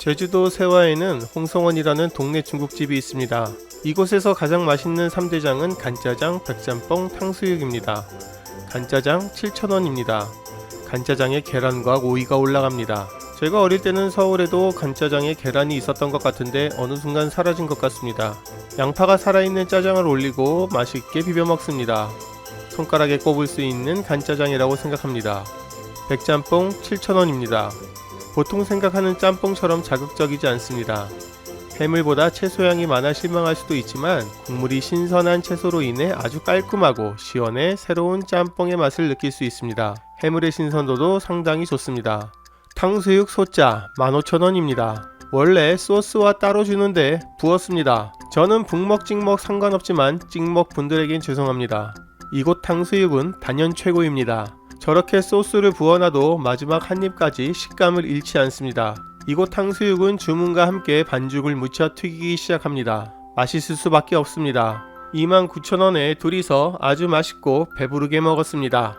제주도 세화에는 홍성원이라는 동네 중국집이 있습니다. 이곳에서 가장 맛있는 3대장은 간짜장, 백짬뽕, 탕수육입니다. 간짜장 7,000원입니다. 간짜장에 계란과 오이가 올라갑니다. 제가 어릴 때는 서울에도 간짜장에 계란이 있었던 것 같은데 어느 순간 사라진 것 같습니다. 양파가 살아있는 짜장을 올리고 맛있게 비벼 먹습니다. 손가락에 꼽을 수 있는 간짜장이라고 생각합니다. 백짬뽕 7,000원입니다. 보통 생각하는 짬뽕처럼 자극적이지 않습니다. 해물보다 채소 양이 많아 실망할 수도 있지만 국물이 신선한 채소로 인해 아주 깔끔하고 시원해 새로운 짬뽕의 맛을 느낄 수 있습니다. 해물의 신선도도 상당히 좋습니다. 탕수육 소자 15,000원입니다. 원래 소스와 따로 주는데 부었습니다. 저는 북먹 찍먹 상관없지만 찍먹 분들에겐 죄송합니다. 이곳 탕수육은 단연 최고입니다. 저렇게 소스를 부어놔도 마지막 한 입까지 식감을 잃지 않습니다. 이곳 탕수육은 주문과 함께 반죽을 묻혀 튀기기 시작합니다. 맛있을 수밖에 없습니다. 29,000원에 둘이서 아주 맛있고 배부르게 먹었습니다.